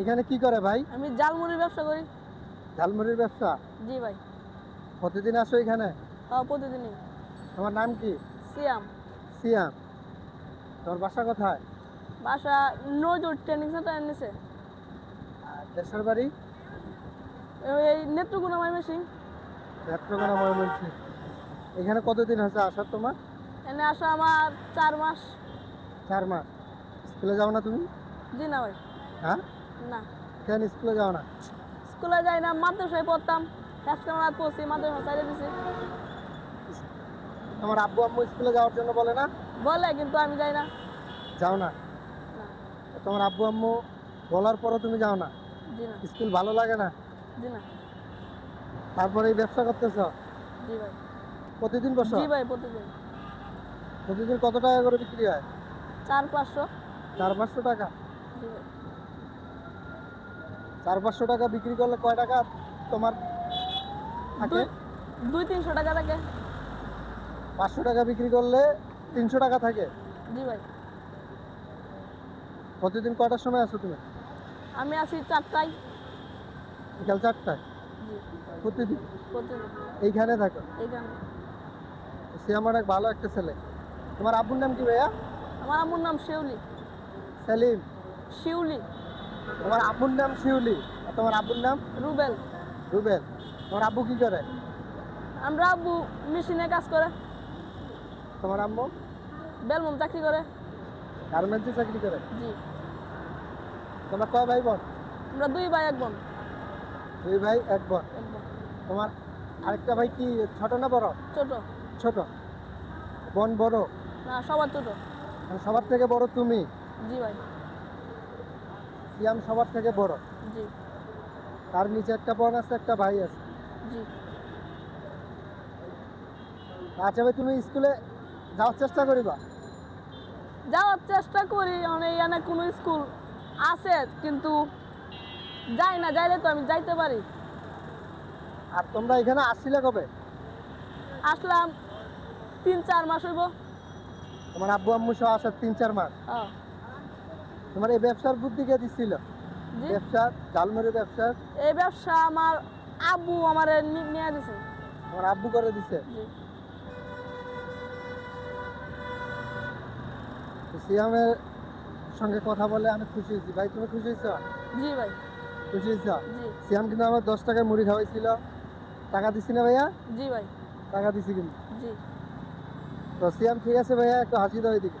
এখানে কি করে ভাই? আমি জালমুড়ির ব্যবসা করি। ঝালমুড়ির ব্যবসা? জি ভাই। প্রতিদিন আসো এখানে? হ্যাঁ প্রতিদিনই। তোমার নাম কি? সিয়াম। সিয়াম। তোমার বাসা কোথায়? বাসা নজর ট্রেনিং সেন্টার নিচে আর দেশের বাড়ি? এই নেত্রকোনা মাইমেসিং নেত্রকোনা ময়মনসিংহ। এখানে কতদিন হয়েছে আসার তোমার? এনে আসা আমার চার মাস। চার মাস। স্কুলে যাও না তুমি? জি না ভাই। হ্যাঁ? না। কেন স্কুলে যাও না? স্কুলে যাই না মাদ্রাসায় পড়তাম। হেসকানাত পড়ছি মাদ্রাসা চাইলে দিছি। তোমার আব্বু আম্মু স্কুলে যাওয়ার জন্য বলে না? বলে কিন্তু আমি যাই না। যাও না? না। তোমার আব্বু আম্মু বলার পরও তুমি যাও না? জি না। স্কুল ভালো লাগে না? জি না। তারপরে এই ব্যবসা করতেছ? জি ভাই। প্রতিদিন বসো? জি ভাই প্রতিদিন। প্রতিদিন কত টাকা করে বিক্রি হয়? চার পাঁচশো। চার পাঁচশো টাকা? জি ভাই। চার পাঁচশো টাকা বিক্রি করলে কয় টাকা তোমার থাকে? দুই তিনশো টাকা থাকে। পাঁচশো টাকা বিক্রি করলে তিনশো টাকা থাকে? জি ভাই। প্রতিদিন কয়টার সময় আসো তুমি? আমি আসি চারটায়। বিকাল চারটায়? প্রতিদিন? প্রতিদিন। এইখানে থাকো। এইখানে। সে আমার এক ভালো একটা ছেলে। তোমার আব্বুর নাম কি ভাইয়া? আমার আব্বুর নাম শিউলি। সেলিম। শিউলি। তোমার আব্বুর নাম শিউলি আর তোমার আব্বুর নাম? রুবেল। রুবেল। তোমার আব্বু কি করে? আমরা আব্বু মেশিনে কাজ করে। তোমার আম্মু? বেলমম চাকরি করে। গার্মেন্টসে চাকরি করে? জি। তোমরা কয় ভাই বোন? আমরা দুই ভাই এক বোন। দুই ভাই এক বোন। তোমার আরেকটা ভাই কি ছোট না বড়? ছোট। ছোট। বোন বড়? না সবার ছোট। মানে সবার থেকে বড় তুমি? জি ভাই। সিয়াম সবার থেকে বড়। জি। তার নিচে একটা বোন আছে একটা ভাই আছে। জি। আচ্ছা ভাই তুমি স্কুলে যাওয়ার চেষ্টা করিবা? যাওয়ার চেষ্টা করি মানে এখানে কোনো স্কুল আছে কিন্তু যাই না যাইলে তো আমি যাইতে পারি। আর তোমরা এখানে আসছিলে কবে? আসলাম তিন চার মাস হইব। তোমার আব্বু আম্মু সহ আসার তিন চার মাস। হ্যাঁ। তোমার এই ব্যবসার বুদ্ধি কে দিচ্ছিল জি। ব্যবসার জালমুড়ি ব্যবসার এই ব্যবসা আমার আব্বু আমার নিয়ে দিছে। তোমার আব্বু করে দিছে? সিয়ামের সঙ্গে কথা বলে আমি খুশি হয়েছি। ভাই তুমি খুশি হয়েছ? জি ভাই। খুশি হয়েছ? সিয়াম কিন্তু আমার দশ টাকায় মুড়ি খাওয়াইছিল। টাকা দিছি না ভাইয়া? জি ভাই। টাকা দিছি কিন্তু। জি। তো সিয়াম ঠিক আছে ভাইয়া একটু হাসি দাও এদিকে।